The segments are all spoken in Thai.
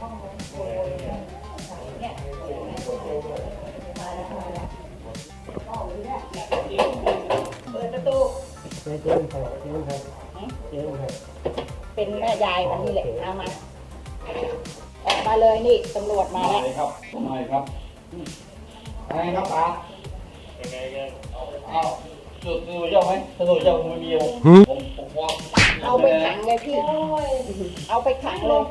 ห้องนั้นเปิดประตูเจ๊เจ๊เป็นใครเจ๊เป็นใครเจ๊เป็นใครเป็นแม่ยายมันนี่แหละเอามาออกมาเลยนี่ตำรวจมาแล้วครับมาเลยครับอะไรครับตาเอาจุดตัวเจ้าไหมถ้าตัวเจ้าไม่มีผมผมว่า เอาไปขังเลยพี่ เอาไปขังเลย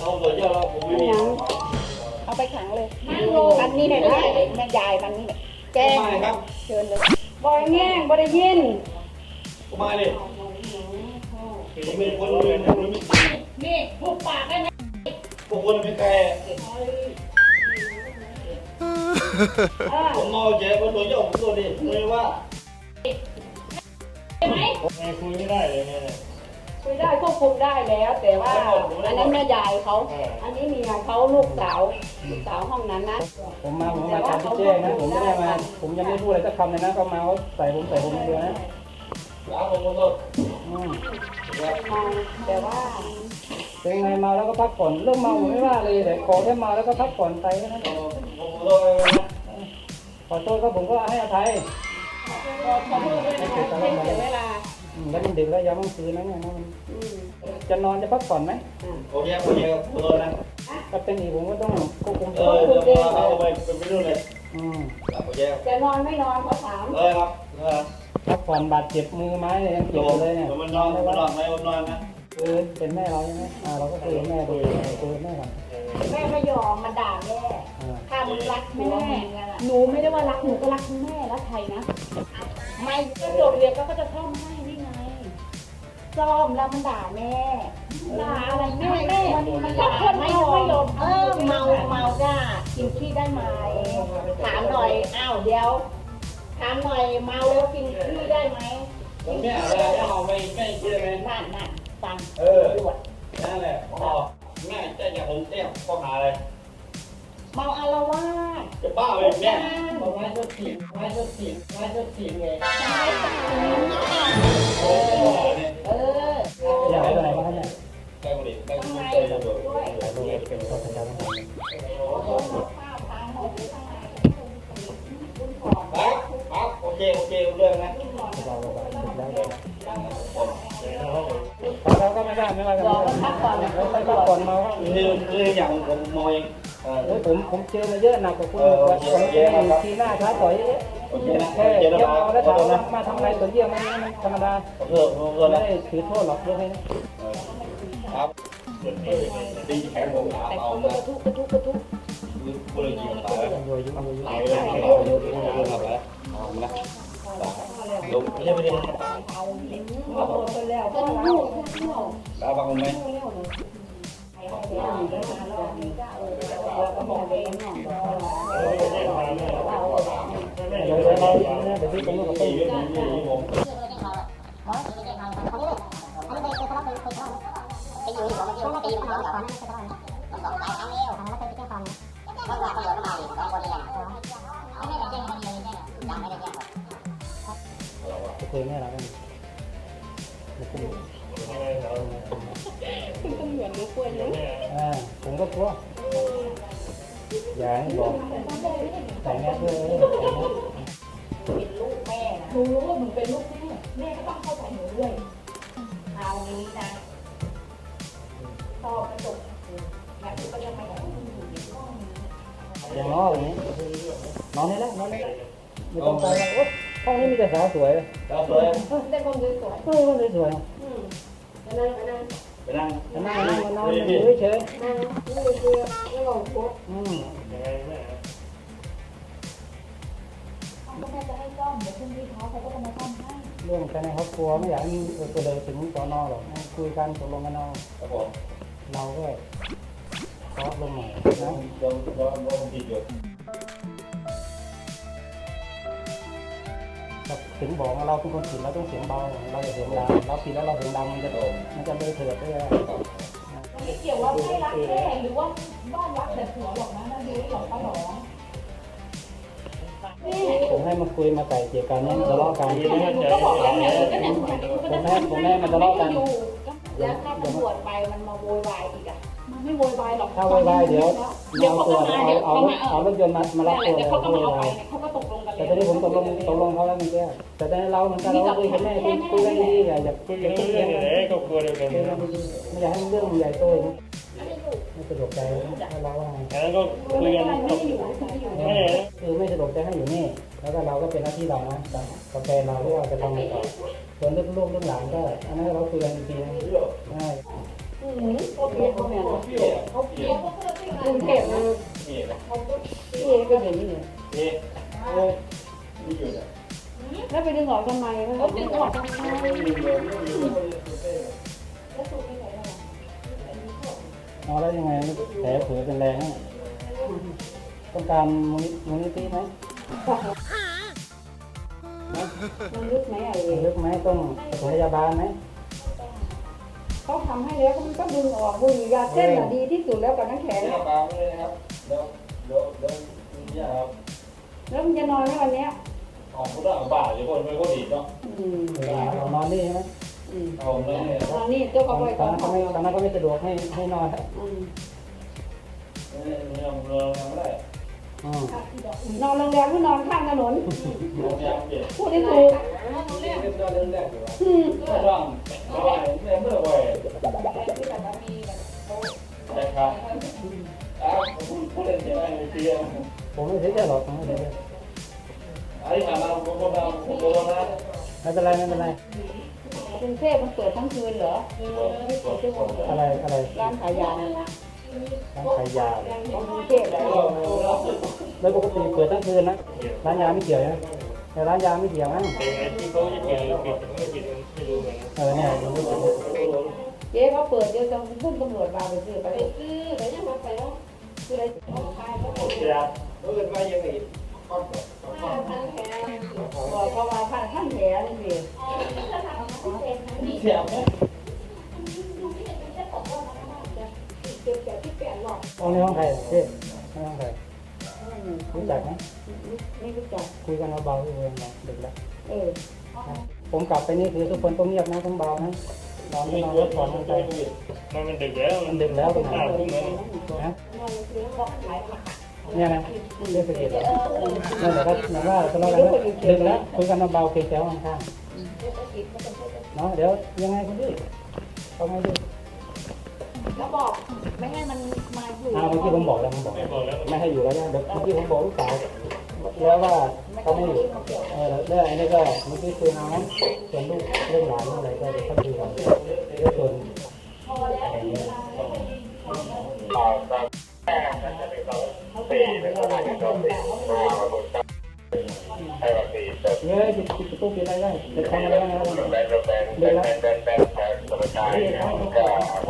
เอาตัวเจ้าแล้วผมไม่มีเอาไปขังเลยมันนี่เนี่ยได้แม่ยายมันนี่เนี่ยแกมาเลยครับเชิญเลยบอยแง่งบได้ยินมาเลยผมเป็นคนเรียนผมไม่มีนี่ผูกปากได้ไหมพวกคนเป็นใครอ่าผมเมาเจ๊ว่าตัวเจ้าผมตัวดีไม่ว่า ใช่ไหมคุยไม่ได้เลยไงคุยได้ควบคุมได้แล้ว แต่ว่าอันนั้นแม่ยายเขาอันนี้เมียเขาลูกสาวลูกสาวห้องนั้นนะผมมาผมมาตามที่แจ้งนะผมไม่ได้มา ผมยังไม่พูดอะไรสักคำเลยนะก็มาว่าใส่ผมใส่ผมเดียวนะแล้วผมก็อืมมาแต่ว่าเป็นไงเมาแล้วก็พักผ่อนเรื่องเมาผมไม่ว่าเลยแต่ขอแค่เมาแล้วก็พักผ่อนไปแค่นั้นเองผมก็เลยขอโทษก็ผมก็ให้อภัย ขอโทษด้วยนะคะที่เสียเวลาอืมแล้วมันดึกแล้วยังต้องคืนนะเนี่ยนะมันอืมจะนอนจะพักผ่อนไหมโอเคโอเคขอโทษนะถ้าเป็นอีกผมก็ต้องควบคุมเอตัวอเดี๋ยวพาเอาไปเป็นไปนู่นเลยอืมโอเคจะนอนไม่นอนขาถามเออครับเออพักผ่อนบาดเจ็บมือไม้เนี่ยยังเจ็บอยู่เลยเนี่ยมันนอนมันนอนไหมมันนอนนะคือเป็นแม่เราใช่ไหมอ่าเราก็คุยกับแม่ดูคุยกับแม่ก่อนแม่ไม่ยอมมันด่าแม่ ถ้ามึงรักแม่หนูไม่ได้ว่ารักหนูก็รักแม่รักใครนะ ไม่ก็จบเรียนก็ก็จะซ่อมให้นี่ไงซ่อมแล้วมันด่าแม่ด่าอะไรแม่แม่มันมันนก็ด่าคนไม่เมายอไม่ยอมเออเมาเมาจ้ากินขี้ได้ไหมถามหน่อยอ้าวเดี๋ยวถามหน่อยเมาแล้วกินขี้ได้ไหมแม่อะไรเอาไม่ไม่คิดไหมนั่นนั่นฟังเออนั่นแหละพอแม่จอยากผมเตี้ยข้อหาอะไร มาอารวาสจะบ้าเลยแม่บอกไม้ก็ถีบไม้ก็ถีบไม้ก็ถีบไงโอ้โหเนี่ยเอออยากให้ตัวไหนบ้างเนี่ยใกล้หมดเลยใกล้หมข้างดในเลยด้วยหลายรูปเป็นข้อสัญญาณข้าวทางหมดข้างในครับครับโอเคโอเคเรื่องนะเราเราเราเราก็ไม่ได้ไม่ว่ากันพักผ่อนเราไปพักผ่อนเมาครับนี่นี่อย่างผมมองเอง โอ้ยผมผมเจอมาเยอะหนักกว่าคุณเลยว่าผมเจอทีหน้าท้าต่อยเยอะโอเคนะแค่โอเคเที่ยวนะเมาแล้วถามนะว่ามาทำอะไรตัวเยี่ยมมันมันธรรมดาขอโทษขอโทษไม่นะได้ถือโทษหรอกเรื่องนี้ครับตีแขนผมขาแต่เอาเขาก็นะกระทุกกระทุกกระทุกกูเลยยิงตายแล้วรวยยุ่งรวยยุ่งตายเลยตายเลยทำแล้วเอาละลงไม่ใช่ไม่ได้เอาหมดไปแล้วก็ลูกเที่ยวแล้วบังไหมก็บอก เองเดี๋ยวเราเดี๋ยวพี่ผมก็ตีตีด้วยผมผมเคยแม่เราบ้างต้องเหมือนลูกกล้วยนะอ่าผมก็กลัวอ ย่าให้บอกใส่แม่ด้วยเป็นลูกแม่นะหนูรู้ว่าหนูเป็นลูกแม่แม่ก็ต้องเข้าใจหนูด้วยคราวนี้นะต่อกระจกแบบนี้ก็ยังไม่ได้อยู่ในห้องนี้อย่างน้อยอย่างนี้นอนได้แล้วนอนได้แล้วไม่ต้องไปโอ๊ยห้องนี้มีแต่สาวสวยเลยแล้วเลยได้คนสวยเออคนสวยๆอืมอันนั้นอันนั้น ไปนั่งนั่งนั่งมานอนอยู่เฉยนั่งนี่คือไม่หลงโคตรๆอืมก็แม่จะให้ซ่อมเดี๋ยวพรุ่งนี้เขาเขาก็จะมาซ่อมให้เรื่องภายในครอบครัวไม่อยากให้มันเออไปเลยถึงสอนอหรอกคุยกันตกลงกันเอาครับผมเราก็ซอลงหน่อยนะโดนโดนโดนผิดอยู่ ถึงบอกว่าเราเป็นคนผิดเราต้องเสียงเบาเราอย่าเสียงดังเราผิดแล้วเราเสียงดังมันจะมันจะเลยเถิดได้ไม่เกี่ยวว่าไม่รักแม่หรือว่าบ้านรักแต่ผัวหรอกนะนั่นดูหรอกป้าหลองผมให้มาคุยมาไก่เกี่ยวกันเนี่ยทะเลาะกันก็บอกแล้วไงก็เนี่ยผมให้ผมให้มันทะเลาะกันแล้วถ้าตำรวจไปมันมาโวยวายอีกอะไม่ไม่โวยวายหรอกถ้าไว้ไว้เดี๋ยวเดี๋ยวเอาเขาตัวก็มาเอาเดี๋ยวเอาเขามาเอารถยนต์มามารับตัวเดี๋ยเขาก็มาเอาไปไว้เขาก็ตกลงกัน แต่แล้วตอนนี้ผมตกลงตกลงเขาแล้วเมื่อกี้แต่ตอนนี้เราเหมือนกันเราก็คุยกันแม่คุยคุยกันดีๆอย่าอย่าคุยกันเรื่องอะไรครอบครัวเดียวกันคุยกันดีๆไม่อยากให้มันเรื่องใหญ่โตนะไม่สะดวกใจให้เราว่าไงอันนั้นก็คุยกันไม่ได้อยู่ไม่ได้อยู่ไม่ได้นะคือไม่สะดวกใจให้อยู่นี่ แล้วก็เราก็เป็นหน้าที่เรานะกับกับแฟนเราที่เราจะทำอะไรต่อส่วนเรื่องลูกเรื่องหลานก็อันนั้นเราคุยกันอีกทีนะใช่อืมโอเคเขาแม่เขาเปลี่ยนเขาเปลี่ยนกรุงเทพนะนี่นะพี่เอก็อย่างนี้เลยนี่นี่ แล้วไปดึงออกทำไมเขาดึงออกทำไมเอาแล้วยังไงแผลเผือเป็นแรงนะต้องการมูลนิมูลนิธิไหมมันลึกไหมอะไรลึกไหมต้องปฐมพยาบาลไหมเขาทำให้แล้วเขาก็ดึงออกบุหรี่ยาเส้นอะดีที่สุดแล้วกับน้ำแข็งนี่ปลาไม่เลยนะครับเดี๋ยวเดี๋ยวเดี๋ยวนี่ครับแล้วมันจะนอนไหมวันเนี้ย ออกพุทธะบ้าอยู่คนไม่ก็ดีเนาะอืมเวลาเรานอนนี่ใช่ไหมอืมเอาเลยเนี่ยตอนนี้เจ้าก็ไปตก่ออนนนั้นเขาไม่ตอนนั้นเขาไม่สะดวกให้ให้นอนอืมไม่เอาเราทำไม่ได้อืมนอนโรงแรมหรือนอนข้างถนนเราอยากเปลี่ยนพูดได้ถูกเรื่องเรื่องแรกอยู่ว่าอืมไม่ต้องไม่ไหวไม่เมื่อไหวใช่ครับอ้าวพูดเล่นใช่ไหมเสียผมไม่เสียใจหรอกผมไม่เสียใจ อันนี้ผ่านมาผมก็มาผมก็มาไม่เป็นไรไม่เป็นไรกรุงเทพมันเปิดทั้งคืนเหรออะไรอะไรร้านขายยาร้านขายยาของกรุงเทพเหรอแล้วปกติเปิดทั้งคืนนะร้านยาไม่เกี่ยวนะแต่ร้านยาไม่เกี่ยวนะที่เขาจะเปลี่ยนปิดไม่ปิดไม่รู้เหมือนกันเออเนี่ยผมไม่เกี่ยวเจ๊เขาเปิดเดี๋ยวจะพุ่งตำรวจมาไปซื้อไปซื้อไปยังมาไปแล้วคืออะไรเขาขายเขาบอกเสียเมื่อวันยังไง เขามาพันขั้นแผลนี่สิเสียไหมห้องนี้ห้องใครเจ๊ห้องใครรู้จักไหมไม่รู้จักคุยกันเบาๆที่เวรนะดึกแล้วเออผมกลับไปนี่คือทุกคนต้องเงียบนะต้องเบานะนอนไม่นอนรถก่อนมันไปมันเป็นดึกแล้วมันดึกแล้วตรงห้านั้นทุ่มแล้วนะ เนี่ยนะเรียกเสร็จแล้วนั่นแหละครับนั่นว่าทะเลาะกันนะดึกแล้วคุยกันเบาๆเพียงแต่ห้องข้างเนาะเดี๋ยวยังไงคุณดิเอาไงดิแล้วบอกไม่ให้มันมาอยู่อ่าเมื่อกี้ผมบอกแล้วผมบอกไม่ให้อยู่แล้วนะเดี๋ยวเมื่อกี้ผมบอกลูกสาวแล้วว่าเขาไม่อยู่เออแล้วอันนี้ก็เมื่อกี้คุยน้องส่วนลูกเรื่องหลานอะไรก็เดี๋ยวเขาคุยกันแล้วส่วนอะไรเนี่ย เฮ้ยปิดปิดประตูปิดอะไรได้จะทำอะไรได้ไหมเด็กแล้ว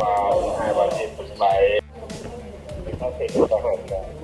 ว่าให้วันที่สุดไปเขาเสร็จก็เหินแล้ว